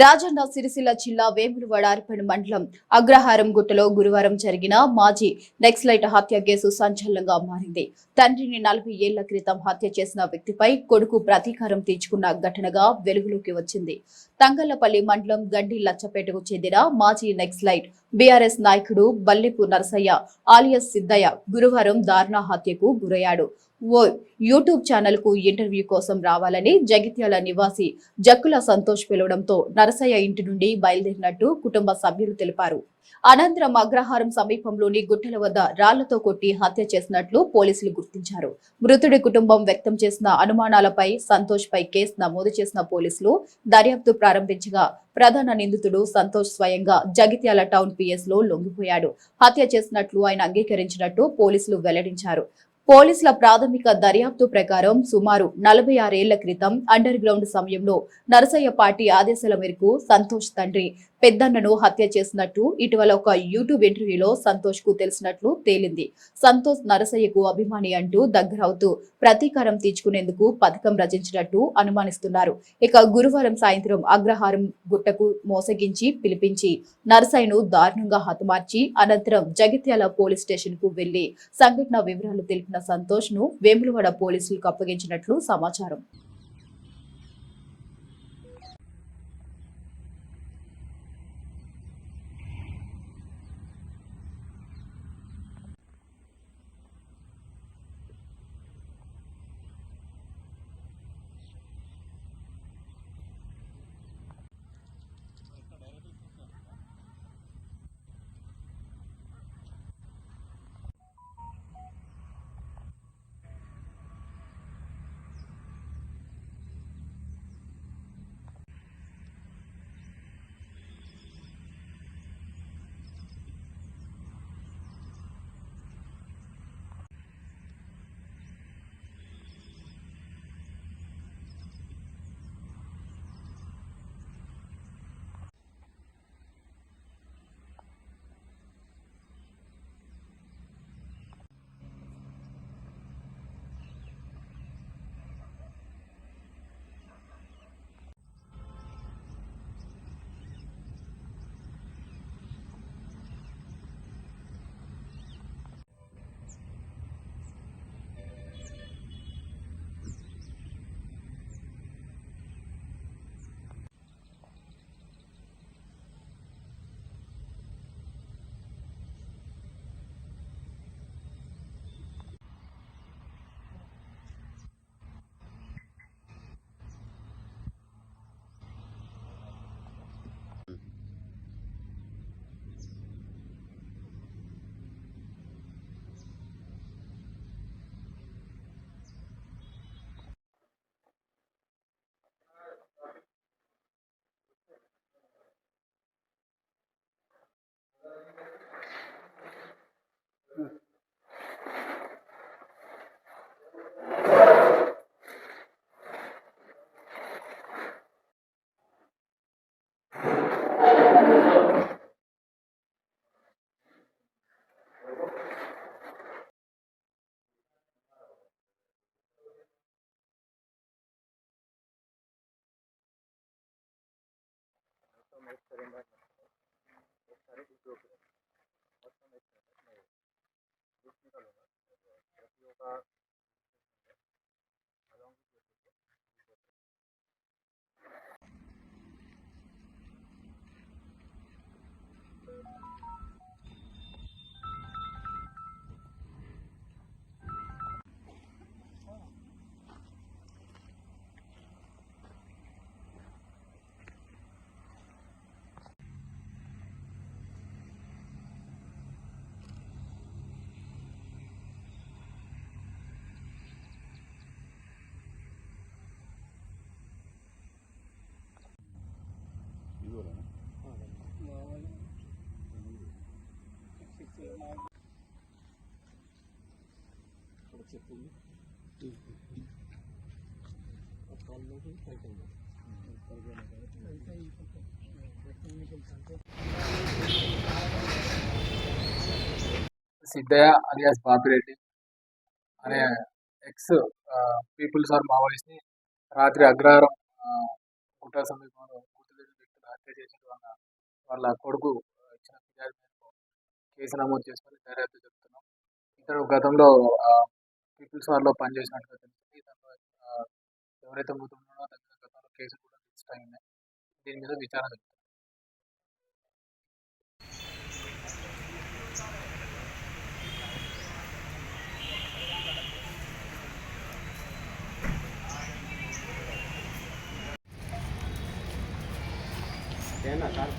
రాజన్న సిరిసిల్ల జిల్లా వేములవాడ అర్పణ మండలం అగ్రహారం గుట్టలో గురువారం జరిగిన మాజీ నక్సలైట్ హత్య కేసు సంచలనంగా మారింది. తండ్రిని నలభై ఏళ్ళ క్రితం హత్య చేసిన వ్యక్తిపై కొడుకు ప్రతీకారం తీర్చుకున్న ఘటనగా వెలుగులోకి వచ్చింది. తంగళ్ళపల్లి మండలం గండి లచ్చపేటకు చెందిన మాజీ నక్సలైట్ బీఆర్ఎస్ నాయకుడు బల్లెపు నరసయ్య ఆలియస్ సిద్దయ్య గురువారం దారుణ హత్యకు గురయ్యాడు. ఓ యూట్యూబ్ ఛానల్కు ఇంటర్వ్యూ కోసం రావాలని జగిత్యాల నివాసి జక్కుల సంతోష్ పిలవడంతో నరసయ్య ఇంటి నుండి బయలుదేరినట్టు కుటుంబ సభ్యులు తెలిపారు. అనంతరం అగ్రహారం సమీపంలోని గుట్టల వద్ద రాళ్ళతో కొట్టి హత్య చేసినట్లు పోలీసులు గుర్తించారు. మృతుడి కుటుంబం వ్యక్తం చేసిన అనుమానాలపై సంతోష్ పై కేసు నమోదు చేసిన పోలీసులు దర్యాప్తు ప్రారంభించగా ప్రధాన నిందితుడు సంతోష్ స్వయంగా జగిత్యాల టౌన్ పిఎస్లో లొంగిపోయాడు. హత్య చేసినట్లు ఆయన అంగీకరించినట్టు పోలీసులు వెల్లడించారు. పోలీసుల ప్రాథమిక దర్యాప్తు ప్రకారం సుమారు నలభై ఆరేళ్ళ క్రితం అండర్ గ్రౌండ్ సమయంలో నరసయ్య పార్టీ ఆదేశాల మేరకు సంతోష్ తండ్రి పెద్దన్నను హత్య చేసినట్టు ఇటీవల ఒక యూట్యూబ్ ఇంటర్వ్యూలో సంతోష్కు తెలిసినట్లు తేలింది. సంతోష్ నరసయ్యకు అభిమాని అంటూ దగ్గరవుతూ ప్రతీకారం తీర్చుకునేందుకు పథకం రచించినట్టు అనుమానిస్తున్నారు. ఇక గురువారం సాయంత్రం అగ్రహారం గుట్టకు మోసగించి పిలిపించి నరసయ్యను దారుణంగా హతమార్చి అనంతరం జగిత్యాల పోలీస్ స్టేషన్కు వెళ్ళి సంఘటన వివరాలు తెలిపిన సంతోష్ను వేములవాడ పోలీసులకు అప్పగించినట్లు సమాచారం. どっちかというと、私たちは、చెప్పింది సిద్ధయ్య అలియాస్ బాపిరెడ్డి అనే ఎక్స్ పీపుల్స్ ఆర్ మావోయిస్ట్ని రాత్రి అగ్రహారం గుట్ట సమీపంలో గుర్తులేని వ్యక్తులు హత్య వ్యక్తులు వాళ్ళ కొడుకు ఇచ్చిన ఫిర్యాదు కేసు నమోదు చేసుకొని దర్యాప్తు చెప్తున్నాం ఇతను గతంలో పీపుల్స్ వార్లో పనిచేసినట్టుగా తెలిసింది ఇతను ఎవరైతే మృతున్నాడో అతని మీద గతంలో కేసులు కూడా రిజిస్టర్ అయినాయి దీని మీద విచారణ జరుగుతుంది. ఏనా సార్